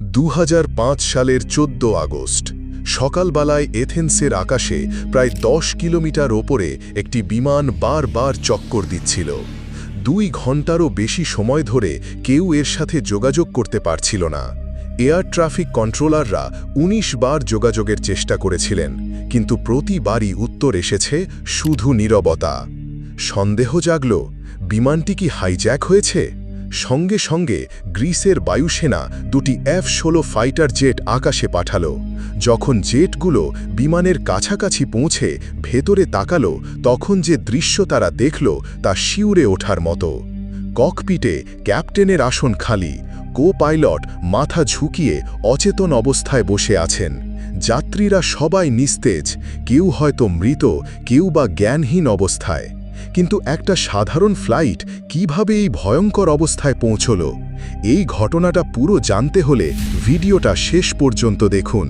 দু হাজার পাঁচ সালের চোদ্দ আগস্ট, সকালবেলায় এথেন্সের আকাশে প্রায় দশ কিলোমিটার ওপরে একটি বিমান বারবার চক্কর দিচ্ছিল। দুই ঘন্টারও বেশি সময় ধরে কেউ এর সাথে যোগাযোগ করতে পারছিল না। এয়ার ট্রাফিক কন্ট্রোলাররা ১৯ বার যোগাযোগের চেষ্টা করেছিলেন, কিন্তু প্রতিবারই উত্তর এসেছে শুধু নীরবতা। সন্দেহ জাগল, বিমানটি কি হাইজ্যাক হয়েছে? সঙ্গে সঙ্গে গ্রিসের বায়ুসেনা দুটি এফ ষোলো ফাইটার জেট আকাশে পাঠাল। যখন জেটগুলো বিমানের কাছাকাছি পৌঁছে ভেতরে তাকালো, তখন যে দৃশ্য তারা দেখল তা শিউরে ওঠার মতো। ককপিটে ক্যাপ্টেনের আসন খালি কো পাইলট মাথা ঝুঁকিয়ে অচেতন অবস্থায় বসে আছেন। যাত্রীরা সবাই নিস্তেজ, কেউ হয়তো মৃত, কেউ বা জ্ঞানহীন অবস্থায়। কিন্তু একটা সাধারণ ফ্লাইট কীভাবে এই ভয়ঙ্কর অবস্থায় পৌঁছল? এই ঘটনাটা পুরো জানতে হলে ভিডিওটা শেষ পর্যন্ত দেখুন।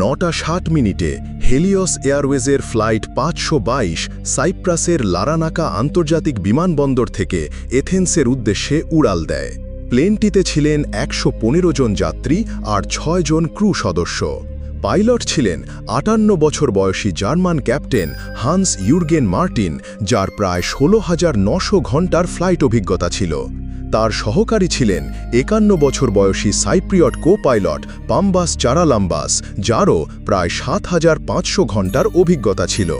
নটা ষাট মিনিটে হেলিওস এয়ারওয়েজের ফ্লাইট পাঁচশো বাইশ সাইপ্রাসের লারানাকা আন্তর্জাতিক বিমানবন্দর থেকে এথেন্সের উদ্দেশ্যে উড়াল দেয়। প্লেনটিতে ছিলেন একশো পনেরো জন যাত্রী আর ছয় জন ক্রু সদস্য। পাইলট ছিলেন আটান্ন বছর বয়সী German captain Hans Jurgen Martin, যার প্রায় ষোলো হাজার নশো ঘণ্টার ফ্লাইট অভিজ্ঞতা ছিল। তার সহকারী ছিলেন একান্ন বছর বয়সী সাইপ্রিয়ট কো পাইলট পাম্বাস চারালাম্বাস, যারও প্রায় সাত হাজার পাঁচশো ঘণ্টার অভিজ্ঞতা ছিল।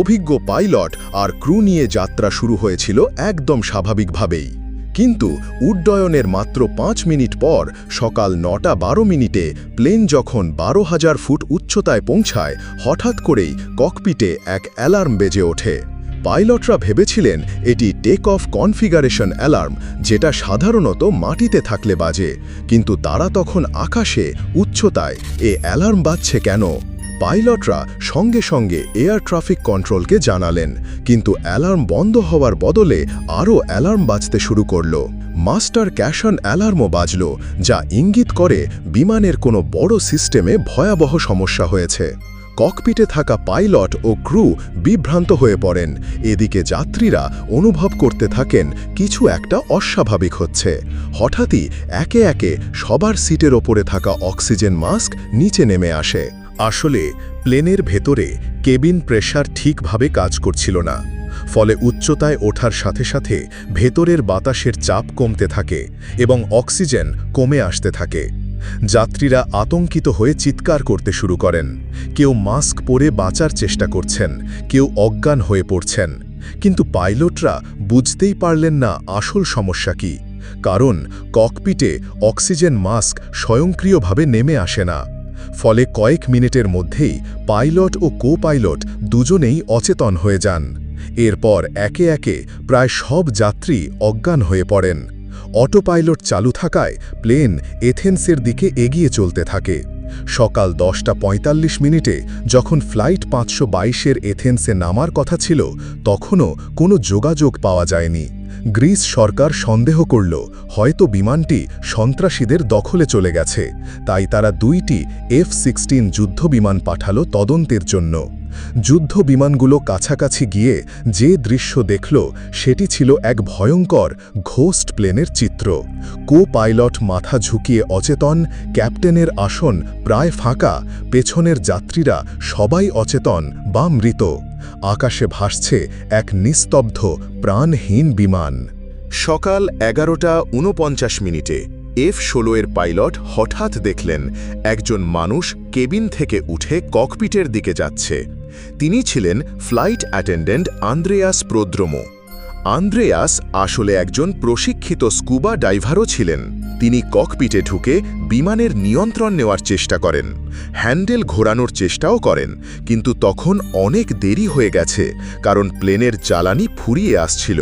অভিজ্ঞ পাইলট আর ক্রু নিয়ে যাত্রা শুরু হয়েছিল একদম স্বাভাবিকভাবেই। কিন্তু উড্ডয়নের মাত্র পাঁচ মিনিট পর সকাল নটা বারো মিনিটে প্লেন যখন বারো হাজার ফুট উচ্চতায় পৌঁছায়, হঠাৎ করেই ককপিটে এক অ্যালার্ম বেজে ওঠে। পাইলটরা ভেবেছিলেন এটি টেক অফ কনফিগারেশন অ্যালার্ম, যেটা সাধারণত মাটিতে থাকলে বাজে। কিন্তু তারা তখন আকাশে, উচ্চতায় এ অ্যালার্ম বাজছে কেন? পাইলটরা সঙ্গে সঙ্গে এয়ার ট্রাফিক কন্ট্রোলকে জানালেন, কিন্তু অ্যালার্ম বন্ধ হওয়ার বদলে আরও অ্যালার্ম বাজতে শুরু করল। মাস্টার ক্যাশন অ্যালার্মও বাজল, যা ইঙ্গিত করে বিমানের কোনো বড় সিস্টেমে ভয়াবহ সমস্যা হয়েছে। ককপিটে থাকা পাইলট ও ক্রু বিভ্রান্ত হয়ে পড়েন। এদিকে যাত্রীরা অনুভব করতে থাকেন, কিছু একটা অস্বাভাবিক হচ্ছে। হঠাৎই একে একে সবার সিটের ওপরে থাকা অক্সিজেন মাস্ক নিচে নেমে আসে। আসলে, প্লেনের ভেতরে কেবিন প্রেশার ঠিকভাবে কাজ করছিল না, ফলে উচ্চতায় ওঠার সাথে সাথে ভেতরের বাতাসের চাপ কমতে থাকে এবং অক্সিজেন কমে আসতে থাকে। যাত্রীরা আতঙ্কিত হয়ে চিৎকার করতে শুরু করেন। কেউ মাস্ক পরে বাঁচার চেষ্টা করছেন, কেউ অজ্ঞান হয়ে পড়ছেন। কিন্তু পাইলটরা বুঝতেই পারলেন না আসল সমস্যা কি, কারণ ককপিটে অক্সিজেন মাস্ক স্বয়ংক্রিয়ভাবে নেমে আসে না। ফলে কয়েক মিনিটের মধ্যেই পাইলট ও কো পাইলট দুজনেই অচেতন হয়ে যান। এরপর একে একে প্রায় সব যাত্রী অজ্ঞান হয়ে পড়েন। অটো পাইলট চালু থাকায় প্লেন এথেন্সের দিকে এগিয়ে চলতে থাকে। সকাল দশটা পঁয়তাল্লিশ মিনিটে যখন ফ্লাইট পাঁচশো বাইশের এথেন্সে নামার কথা ছিল, তখনও কোনো যোগাযোগ পাওয়া যায়নি। গ্রিস সরকার সন্দেহ করল, হয়তো বিমানটি সন্ত্রাসীদের দখলে চলে গেছে। তাই তারা দুইটি এফ সিক্সটিন যুদ্ধবিমান পাঠালো তদন্তের জন্য। যুদ্ধ বিমানগুলো কাছাকাছি গিয়ে যে দৃশ্য দেখল, সেটি ছিল এক ভয়ঙ্কর ঘোস্ট প্লেনের চিত্র। কো পাইলট মাথা ঝুঁকিয়ে অচেতন, ক্যাপ্টেনের আসন প্রায় ফাঁকা, পেছনের যাত্রীরা সবাই অচেতন বা মৃত। আকাশে ভাসছে এক নিস্তব্ধ, প্রাণহীন বিমান। সকাল এগারোটা উনপঞ্চাশ মিনিটে এফ ষোলো এর পাইলট হঠাৎ দেখলেন, একজন মানুষ কেবিন থেকে উঠে ককপিটের দিকে যাচ্ছে। তিনি ছিলেন ফ্লাইট অ্যাটেন্ডেন্ট আন্দ্রেয়াস প্রদ্রমো। আন্দ্রেয়াস আসলে একজন প্রশিক্ষিত স্কুবা ডাইভারও ছিলেন। তিনি ককপিটে ঢুকে বিমানের নিয়ন্ত্রণ নেওয়ার চেষ্টা করেন, হ্যান্ডেল ঘোরানোর চেষ্টাও করেন, কিন্তু তখন অনেক দেরি হয়ে গেছে, কারণ প্লেনের জ্বালানি ফুরিয়ে আসছিল।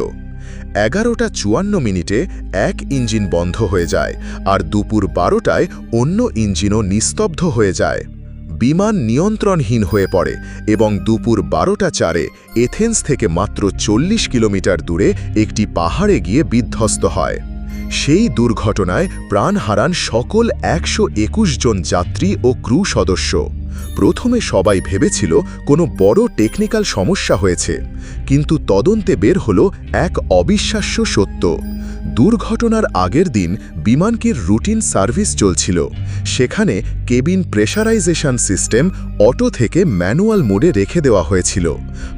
এগারোটা চুয়ান্ন মিনিটে এক ইঞ্জিন বন্ধ হয়ে যায়, আর দুপুর বারোটায় অন্য ইঞ্জিনও নিস্তব্ধ হয়ে যায়। বিমান নিয়ন্ত্রণহীন হয়ে পড়ে এবং দুপুর বারোটা চারে এথেন্স থেকে মাত্র চল্লিশ কিলোমিটার দূরে একটি পাহাড়ে গিয়ে বিধ্বস্ত হয়। সেই দুর্ঘটনায় প্রাণ হারান সকল একশো একুশ জন যাত্রী ও ক্রু সদস্য। প্রথমে সবাই ভেবেছিল কোনো বড় টেকনিক্যাল সমস্যা হয়েছে, কিন্তু তদন্তে বের হল এক অবিশ্বাস্য সত্য। দুর্ঘটনার আগের দিন বিমানটির রুটিন সার্ভিস চলছিল। সেখানে কেবিন প্রেশারাইজেশন সিস্টেম অটো থেকে ম্যানুয়াল মোডে রেখে দেওয়া হয়েছিল।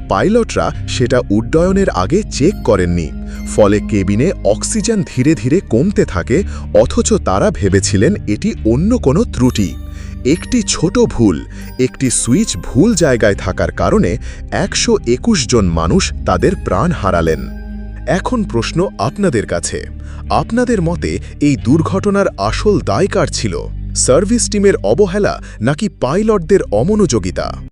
পাইলটরা সেটা উড্ডয়নের আগে চেক করেননি। ফলে কেবিনে অক্সিজেন ধীরে ধীরে কমতে থাকে, অথচ তারা ভেবেছিলেন এটি অন্য কোনো ত্রুটি। একটি ছোট ভুল, একটি সুইচ ভুল জায়গায় থাকার কারণে একশো একুশ জন মানুষ তাদের প্রাণ হারালেন। এখন প্রশ্ন আপনাদের কাছে। আপনাদের মতে এই দুর্ঘটনার আসল দায় কার ছিল সার্ভিস টিমের অবহেলা নাকি পাইলটদের অমনোযোগিতা?